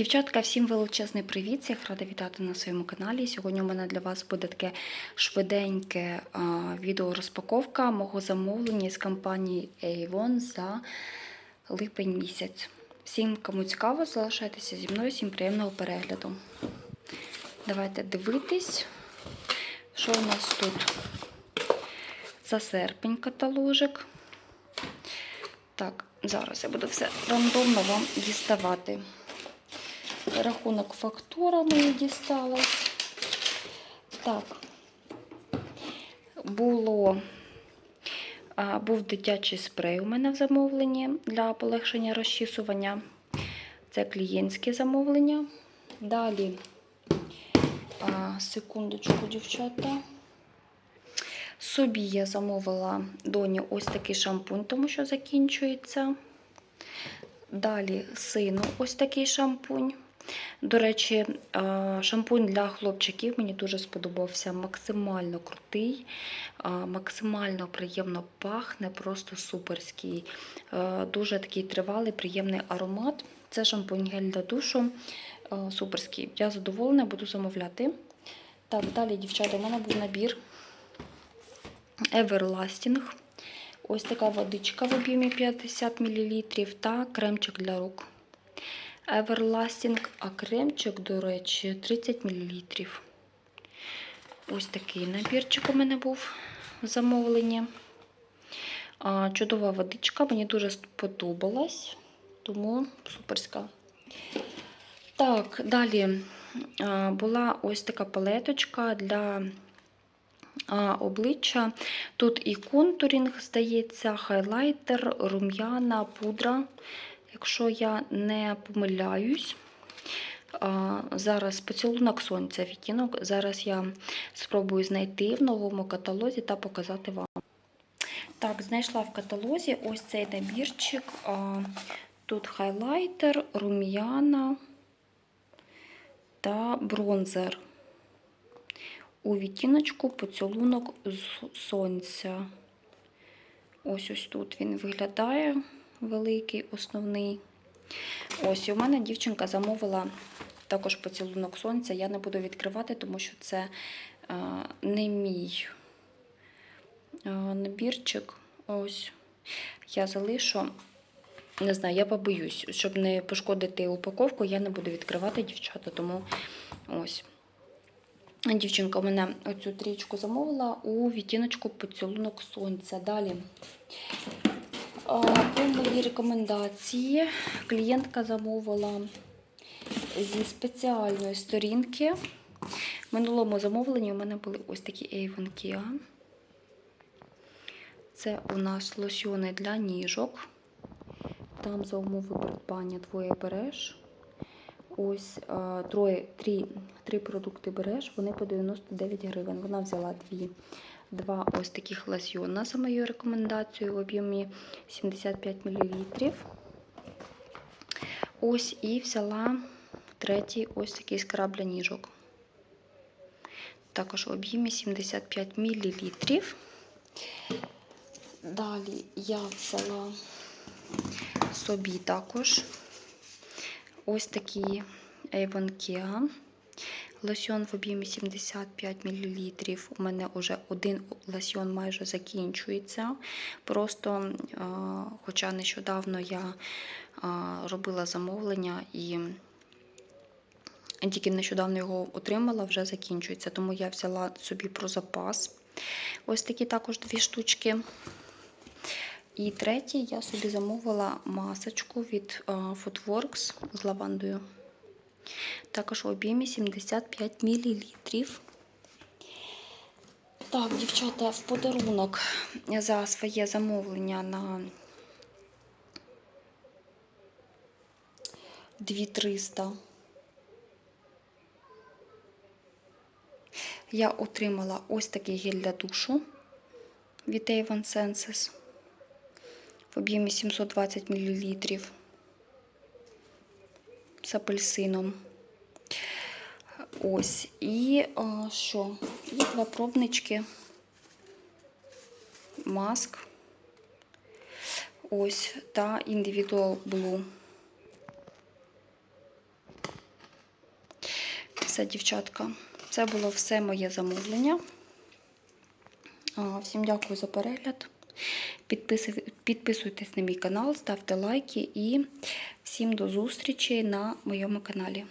Дівчатка, всім величезний привіт! Всіх рада вітати на своєму каналі. Сьогодні у мене для вас буде таке швиденьке відеорозпаковка мого замовлення з компанії Avon за липень місяць. Всім, кому цікаво, залишайтеся зі мною, всім приємного перегляду. Давайте дивитись, що у нас тут за серпень каталожик. Так, зараз я буду все рандомно вам діставати. Рахунок фактура мені дісталась. Так, було, а, був дитячий спрей у мене в замовленні для полегшення розчісування. Це клієнтське замовлення. Далі, а, секундочку, дівчата. Собі я замовила доні ось такий шампунь, тому що закінчується. Далі сину ось такий шампунь. До речі, шампунь для хлопчиків мені дуже сподобався. Максимально крутий, максимально приємно пахне, просто суперський. Дуже такий тривалий, приємний аромат. Це шампунь гель для душу. Суперський. Я задоволена, буду замовляти. Так, далі, дівчата, у мене був набір Everlasting. Ось така водичка в об'ємі 50 мл та кремчик для рук. Everlasting, а кремчик, до речі, 30 мл. Ось такий набірчик у мене був в замовленні. Чудова водичка, мені дуже сподобалась, тому суперська. Так, далі була ось така палеточка для обличчя. Тут і контурінг, здається, хайлайтер, рум'яна, пудра, якщо я не помиляюсь. Зараз поцілунок сонця відтінок. Зараз я спробую знайти в новому каталозі та показати вам. Так, знайшла в каталозі ось цей набірчик. Тут хайлайтер, рум'яна та бронзер у відтіночку поцілунок сонця. Ось ось тут він виглядає великий, основний. Ось, і у мене дівчинка замовила також поцілунок сонця. Я не буду відкривати, тому що це а, не мій а, набірчик. Ось. Я залишу. Не знаю, я побоюсь, щоб не пошкодити упаковку, я не буду відкривати дівчата, тому ось. Дівчинка у мене оцю трічку замовила у відтіночку поцілунок сонця. Далі, по моїй рекомендації, клієнтка замовила зі спеціальної сторінки. В минулому замовленні у мене були ось такі Avon Kia. Це у нас лосьони для ніжок. Там за умови придбання двоє береш. Ось троє, три, три продукти береш, вони по 99 гривень. Вона взяла дві, два ось таких лосьйона за моєю рекомендацією в об'ємі 75 мл. Ось і взяла третій ось такий скраб для ніжок. Також в об'ємі 75 мл. Далі я взяла собі також ось такий Avon Kia. Лосьон в об'ємі 75 мл. У мене вже один лосьон майже закінчується. Просто, хоча нещодавно я робила замовлення і тільки нещодавно його отримала, вже закінчується. Тому я взяла собі про запас. Ось такі також дві штучки. І третій я собі замовила масочку від Footworks з лавандою. Також в об'ємі 75 мл. Так, дівчата, в подарунок за своє замовлення на 2300 я отримала ось такий гель для душу від Avon Senses. В об'ємі 720 мл з апельсином. Ось. І а, що? І два пробнички. Маск. Ось, та Individual Blue. все, дівчатка. Це було все моє замовлення. Всім дякую за перегляд. Підписуй- Підписуйтесь на мій канал, ставте лайки і всім до зустрічі на моєму каналі.